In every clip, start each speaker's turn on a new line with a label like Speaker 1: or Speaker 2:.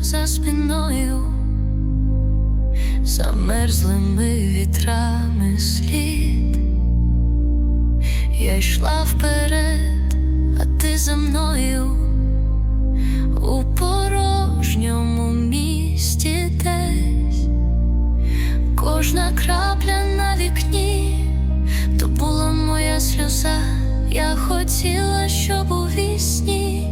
Speaker 1: за спиною, замерзлими вітрами слід. Я йшла вперед, а ти за мною у порожньому місті десь. Кожна крапля на вікні, то була моя сльоза. Я хотіла, щоб у вісні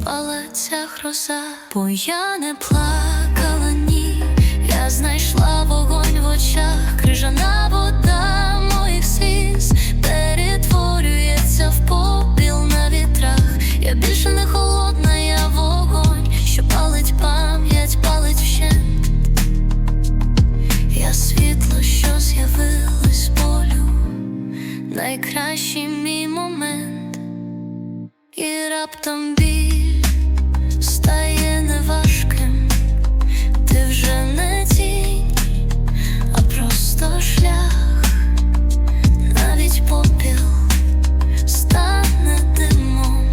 Speaker 1: впала ця гроза, бо я не плакала, ні, я знайшла вогонь в очах, крижана вода моїх сліз. Перетворюється в попіл на вітрах. Я більше не холодна, я вогонь, що палить пам'ять, палить вщент. Я світло, що з'явилось болю, найкращий мій момент, і раптом біль вже не тінь, а просто шлях, навіть попіл стане димом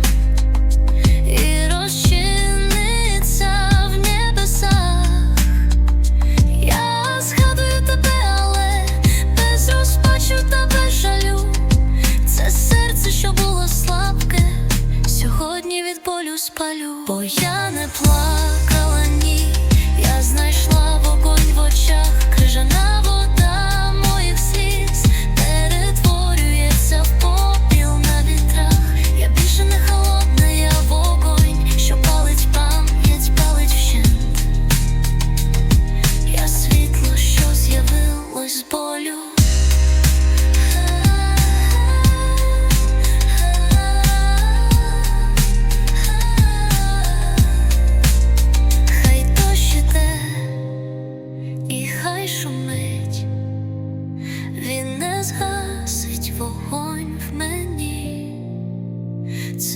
Speaker 1: і розчиниться в небесах. Я згадую тебе, але без розпачу та без жалю. Це серце, що було слабке, сьогодні від болю спалю. Бо я не плакала,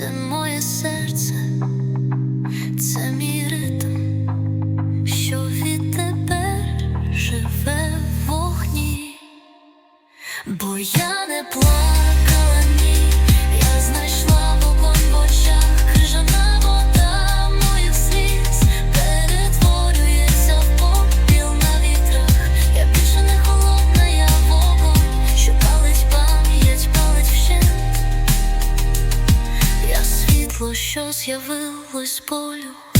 Speaker 1: Це моє серце, це мій що з'явилось болю.